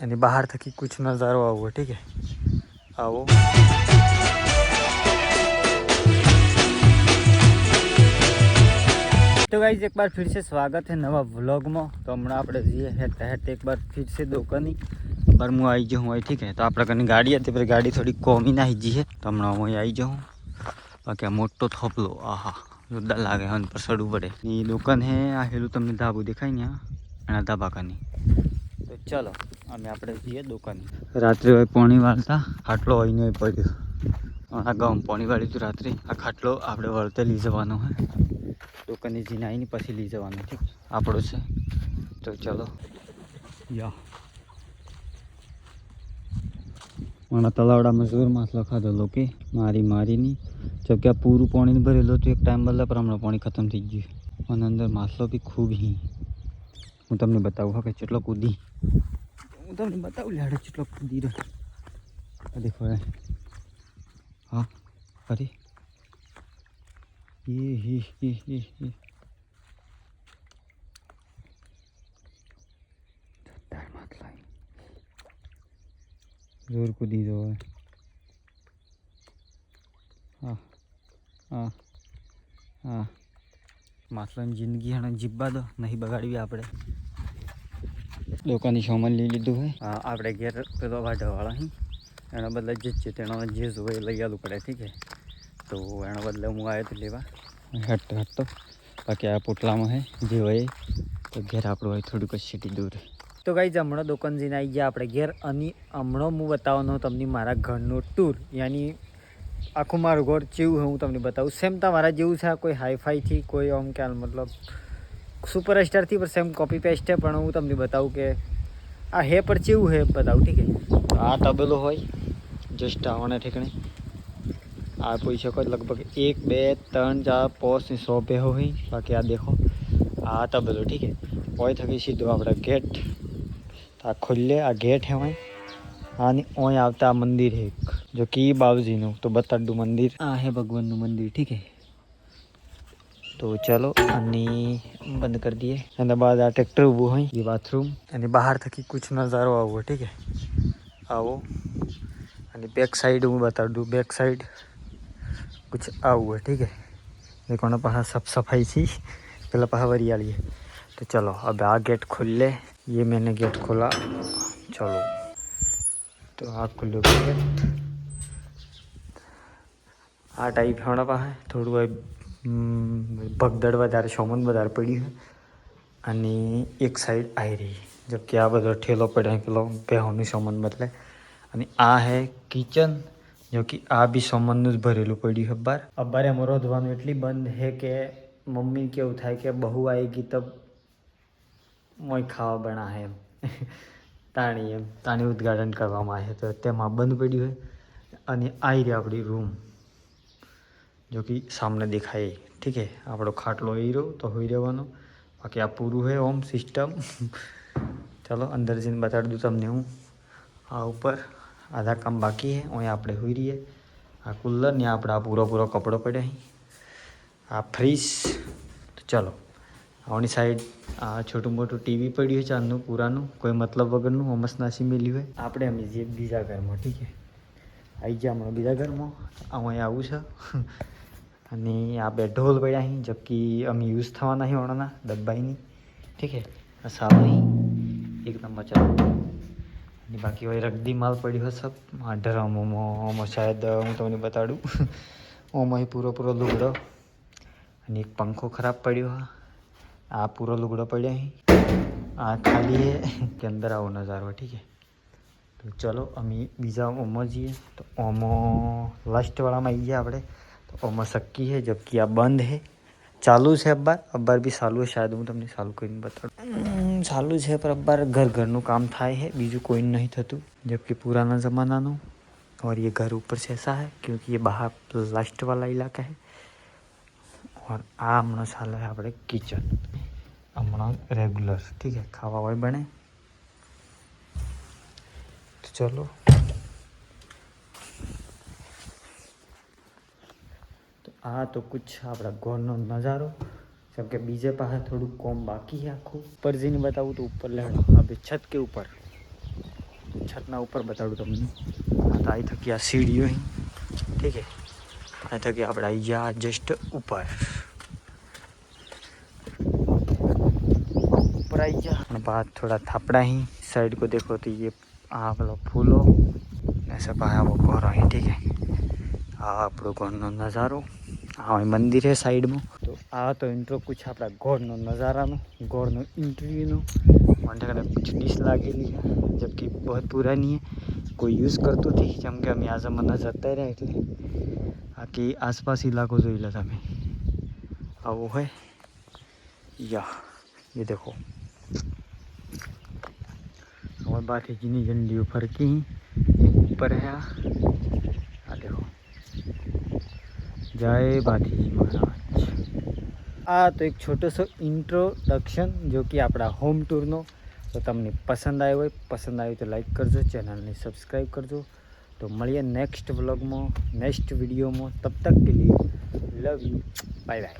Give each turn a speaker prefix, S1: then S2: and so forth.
S1: એની બહાર થકી કુછ નજારો આવો ઠીક હે આવો तो गाइज एक बार फिर से स्वागत है नवा व्लॉग में तो હમણાં આપણે જઈએ હેઠ હેઠ એક બાર ફિર સે દુકાની પર હું આવી જાઉં હોય ઠીક હે તો આપણા ઘરની ગાડી હતી પર ગાડી થોડી કોમી નાખી જઈએ તો હમણાં હું અહીં આવી જાઉં બાકી આ મોટો થોપલો આહા જોરદાર લાગે હન પર સડવું પડે એ દુકાન હે આ હેલું તમને ધાબુ દેખાય ને આ એના ધાબા અમે આપણે જઈએ દુકાન. રાત્રે હોય પોણી વાળતા ખાટલો હોય નહીં પડ્યો આ ગામ પોણી વાળી તો રાત્રે. આ ખાટલો આપણે વળતે લઈ જવાનો હોય દુકાનની જીને આવીને પછી લઈ જવાનું ઠીક આપણો છે. તો ચલો. યા. મને તલાવડામાં જોર માછલો ખાધો લોકે મારી મારીની જોકે આ પૂરું પાણી ભરેલું હતું એક ટાઈમ બદલા પર હમણાં પાણી ખતમ થઈ ગયું. અને અંદર માછલો બી ખૂબ હી. હું તમને બતાવું હા કે કેટલો કૂદી. હું તમને બતાવું લેડો કેટલો કૂદી રહ્યો દેખો. હા અરે એ હી હી હી. જોર કૂદી હવે. હા હા હા. માછલાની જિંદગી હણે જીવવા દો નહીં બગાડવી આપણે. દુકાનની સામાન લઈ લીધું હોય. હા આપણે ઘેર પેલો વાઢવાળા હી. એના બદલે જે છે તેનો જે જોવે લઈ આવું પડે ઠીક છે? તો એના બદલે હું આવ્યો તો લેવા. હટતો હટતો. બાકી આ પોટલામાં હે જે હોય તો ઘેર આપણું હોય થોડુંક જ સીટી દૂર. તો ગાઈ હમણાં દુકાન જઈને આવી ગયા આપણે ઘેર. અને હમણાં હું બતાવવાનો તમને મારા ઘરનો ટૂર યાની આખું મારું ઘર જેવું હું તમને બતાવું. સેમ તમારા જેવું છે આ કોઈ હાઈફાઈથી કોઈ આમ કે મતલબ સુપરસ્ટારથી પણ સેમ કોપી પેસ્ટ છે પણ હું તમને બતાવું કે આ હે પર કેવું હે બતાવું ઠીક છે આ તબેલો હોય જસ્ટ આવવાના ઠેકણે. આ પૂછી શકો લગભગ એક બે ત્રણ ચાર પાંચ ને સો બે હોય. બાકી આ દેખો આ તબેલો ઠીક છે હોય થકી સીધો આપણે ગેટ. આ ખુલ્લે આ ગેટ હે હોય આની ઓય આવતા મંદિર હે એક જો કી બાવજીનું તો બતાડું મંદિર. આ હે ભગવાનનું મંદિર ઠીક હે? તો ચલો અને બંધ કરી દઈએ એના બાદ આ ટ્રેક્ટર ઊભું હોય એ બાથરૂમ અને બહાર થકી કુછ નજારો આવો ઠીક હે આવો અને બેક સાઈડ હું બતા दूँ बैक साइड कुछ आऊ है ठीक है देखो ना पहा सब सफाई थी पहले पहा वरियाली है तो चलो अब आ गेट खुल ले ये मैंने गेट खोला चलो तो आ खुल्लो गेट આ ટાઈપ હમણાં પાસે થોડું હોય ભગદડ વધારે સોમન વધારે પડ્યું છે. અને એક સાઈડ આવી રહી જબકે આ બધો ઠેલો પડ્યો, પેલો ભેહોનું સોમન બદલે. અને આ હે કિચન, જો કે આ બી સોમનનું જ ભરેલું પડ્યું છે બાર અબ્બારે એમાં રોધવાનું એટલી બંધ હે કે મમ્મી કેવું થાય કે બહુ આવી ગઈ તબ મોય ખાવા બના હે એમ. તાણી એમ, તાણી ઉદઘાટન કરવામાં આવે તો તેમાં બંધ પડ્યું હોય અને આવી રહી આપણી રૂમ જો કે સામને દેખાય ઠીક હે આપણો ખાટલો એ રહ્યો તો હોઈ રહેવાનો બાકી આ પૂરું હે ઓમ સિસ્ટમ ચાલો અંદર જઈને બતાડી દઉં તમને હું આ ઉપર આધા કામ બાકી હે અહીંયા આપણે હોઈ રહીએ આ કુલર ને આપણે આ પૂરો પૂરો કપડો પડ્યો આ ફ્રીજ તો ચાલો આવની સાઈડ આ છોટું મોટું ટીવી પડ્યું છે ચાંદનું પૂરાનું કોઈ મતલબ વગરનું હોમસ નાસી મેલ્યું હોય આપણે અમે જઈએ બીજા ઘરમાં ઠીક છે આવી ગયા હમણાં બીજા ઘરમાં અહીંયા આવું છે અને આ બે ઢોલ પડ્યા અહીં જબકી અમે યુઝ થવાના અહીં ઓણાના દબાઈની ઠીક હે? સાવની એકદમ મચા અને બાકી હોય રગદી માલ પડ્યો ડ્રમોમાં આમાં શાયદ હું તમને બતાડું. ઓમાં પૂરો પૂરો લુગડો. અને એક પંખો ખરાબ પડ્યો હા. આ પૂરો લુગડો પડ્યો અહીં આ ખાલી હે કે અંદર આવો નજારો, ઠીક હે? તો ચલો, અમે બીજા ઓમો જઈએ. તો ઓમો લાસ્ટવાળામાં આવી ગયા આપણે. और मसक्की હે જબકી આ બંધ હે ચાલુ છે અબ્બાર અબ્બાર બી ચાલુ છે શાયદ હું તમને ચાલુ કરીને બતાડું ચાલુ છે પર અબ્બાર ઘર ઘરનું કામ થાય છે બીજું કોઈ નહીં થતું જબકી પુરાના જમાનાનું ઓર ये ઘર ઉપર છે ऐसा है, क्योंकि ये बाहर लास्ट वाला इलाका है। और આ હમણાં ચાલે છે આપણે કિચન હમણાં રેગ્યુલર ઠીક છે ખાવા હોય બને તો ચલો આ તો કુછ આપણા ઘરનો નજારો જેમ કે બીજે પાસે થોડું કોમ બાકી છે આખું ઉપર જઈને બતાવું તો ઉપર લેડો અભી છત કે ઉપર છતના ઉપર બતાડું તમને હા તો અહીં થકી આ સીડીઓ અહીં ઠીક है અહીં થકી આપણે આવી ગયા જસ્ટ ઉપર ऊपर आई जा और बाद थोड़ा थपड़ा ही साइड को देखो तो ये आप लोग फूलो ऐसे पाया वो घर है ठीक है આ આપણો ઘરનો હા મંદિર છે સાઈડમાં તો આ તો ઇન્ટ્રો કુછ આપણા ગોળનો નજારાનો ગોળનો ઇન્ટ્રીનો મને કદાચ कुछ डिश લાગેલી છે જબકી બહુ પુરાની છે કોઈ યુઝ કરતું નથી જેમ કે અમે આ જમાના જતા રહ્યા એટલે આખી આસપાસ ઇલાકો જોઈ લે તમે આવો હોય યા ये देखो और बात है जिनी झंडी ऊपर की ऊपर है જય ભાથીજી મહારાજ. આ તો એક છોટોસો ઇન્ટ્રોડક્શન જો કે આપણા હોમ ટૂરનો. તો તમને પસંદ આવ્યો હોય પસંદ આવ્યું તો લાઈક કરજો ચેનલને સબસ્ક્રાઈબ કરજો. તો મળીએ નેક્સ્ટ વ્લોગમાં નેક્સ્ટ વિડીયોમાં. તબ તક કે લીએ લવ યુ. Bye bye.